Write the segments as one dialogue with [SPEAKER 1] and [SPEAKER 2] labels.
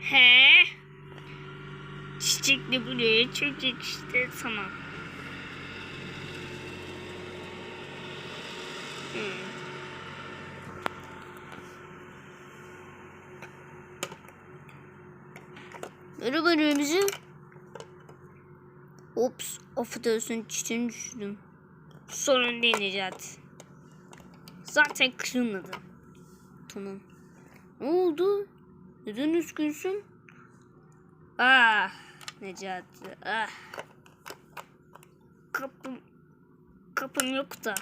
[SPEAKER 1] He? Çiçekli buraya çocuk işte tamam. Hmm. Merhaba Remzi. Ops, affedersin çiçeğini düşürdüm. Sorun değil Necati. Zaten kırılmadı. Tamam. Ne oldu? Neden üzgünsün? Ah Necati ah. Kapım kapım yok da.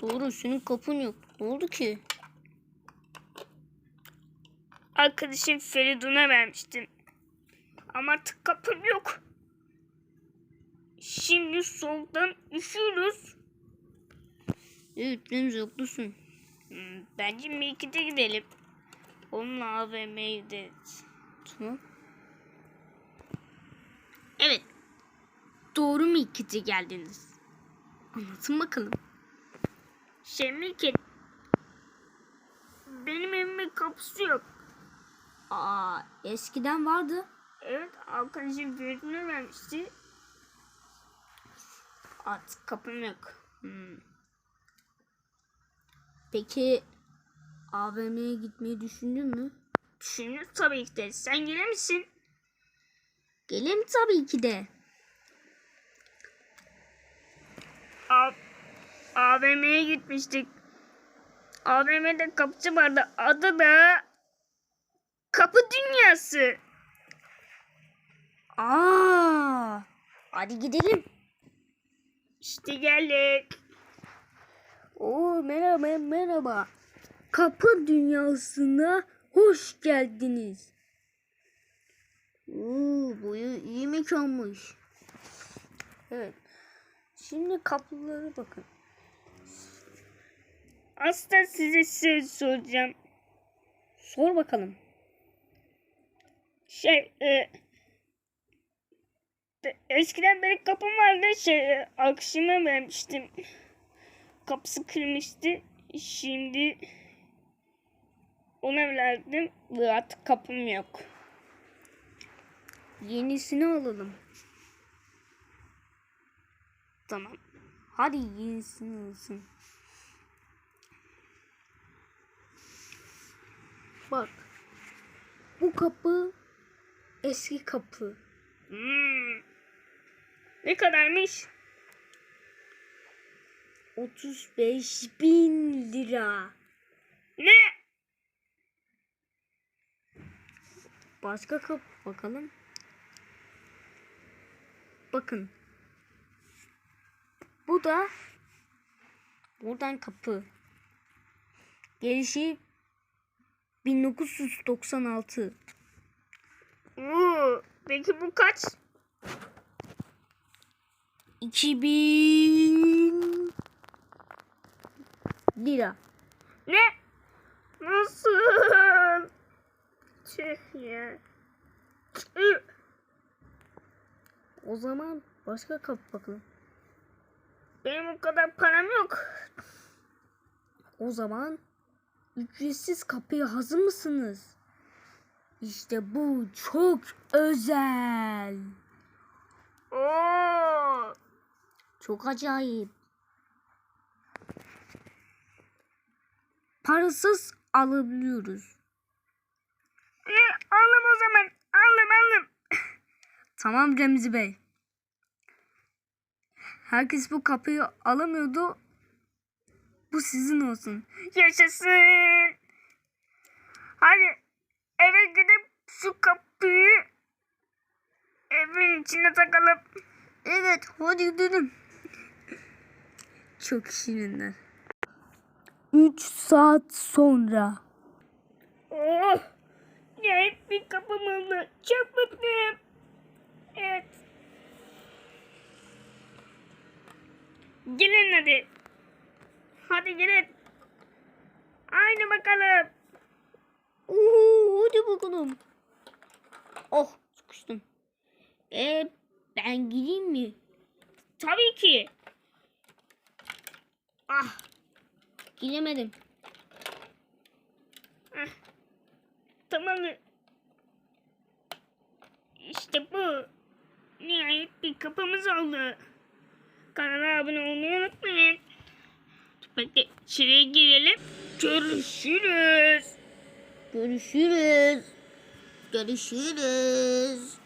[SPEAKER 1] Doğru senin kapın yok. Ne oldu ki? Arkadaşım Feridun'a vermiştim. Ama artık kapım yok. Şimdi soğuktan üşüyoruz. Evet Remzi haklısın. Hmm, bence Milkit'e gidelim. Onunla AVM'ye gideriz. Tamam. Evet. Doğru Milkit'e geldiniz. Anlatın bakalım. Şey Milkit. Benim evimin kapısı yok.
[SPEAKER 2] Aa, eskiden vardı.
[SPEAKER 1] Evet arkadaşım Feridun'a vermişti. Artık kapım yok. Hmm.
[SPEAKER 2] Peki AVM'ye gitmeyi düşündün mü?
[SPEAKER 1] Düşündüm tabii ki de. Sen gelir misin?
[SPEAKER 2] Gelim tabii ki de.
[SPEAKER 1] A AVM'ye gitmiştik. AVM'de kapıcı vardı. Adı da Kapı Dünyası.
[SPEAKER 2] Aa, hadi gidelim.
[SPEAKER 1] İşte geldik.
[SPEAKER 2] Oo merhaba merhaba. Kapı dünyasına hoş geldiniz. Oo boyu iyi mekanmış. Evet. Şimdi kapılara bakın.
[SPEAKER 1] Aslında size söz soracağım.
[SPEAKER 2] Sor bakalım.
[SPEAKER 1] Şey, e, de- eskiden benim kapım vardı. Şey, e, akşama vermiştim. Kapısı kırmıştı. Şimdi ona verdim ve artık kapım yok.
[SPEAKER 2] Yenisini alalım.
[SPEAKER 1] Tamam.
[SPEAKER 2] Hadi yenisini alsın. Bak. Bu kapı eski kapı.
[SPEAKER 1] Hmm. Ne kadarmış?
[SPEAKER 2] 35 bin lira.
[SPEAKER 1] Ne?
[SPEAKER 2] Başka kapı bakalım. Bakın. Bu da buradan kapı. Gelişi 1996.
[SPEAKER 1] Oo, peki bu kaç?
[SPEAKER 2] 2000 lira.
[SPEAKER 1] Ne? Nasıl? Tüh ya. Tüh.
[SPEAKER 2] O zaman başka kapı bakalım.
[SPEAKER 1] Benim o kadar param yok.
[SPEAKER 2] O zaman ücretsiz kapıya hazır mısınız? İşte bu çok özel.
[SPEAKER 1] Oo.
[SPEAKER 2] Çok acayip. Parasız alabiliyoruz.
[SPEAKER 1] E, aldım o zaman. Aldım aldım.
[SPEAKER 2] Tamam Remzi Bey. Herkes bu kapıyı alamıyordu. Bu sizin olsun.
[SPEAKER 1] Yaşasın. Hadi eve gidip şu kapıyı evin içine takalım.
[SPEAKER 2] Evet hadi gidelim. Çok şirinler. 3 saat sonra.
[SPEAKER 1] Oh. Nihayet bir kapım oldu. Çok mutluyum. Evet. Gelin hadi. Hadi gelin. Haydi bakalım.
[SPEAKER 2] Oo, hadi bakalım. Oh sıkıştım. E ben gireyim mi?
[SPEAKER 1] Tabii ki.
[SPEAKER 2] Ah giremedim.
[SPEAKER 1] Ah, atamadı. İşte bu. Nihayet bir kapımız oldu. Kanala abone olmayı unutmayın. Hadi içeriye girelim. Görüşürüz.
[SPEAKER 3] Görüşürüz. Görüşürüz.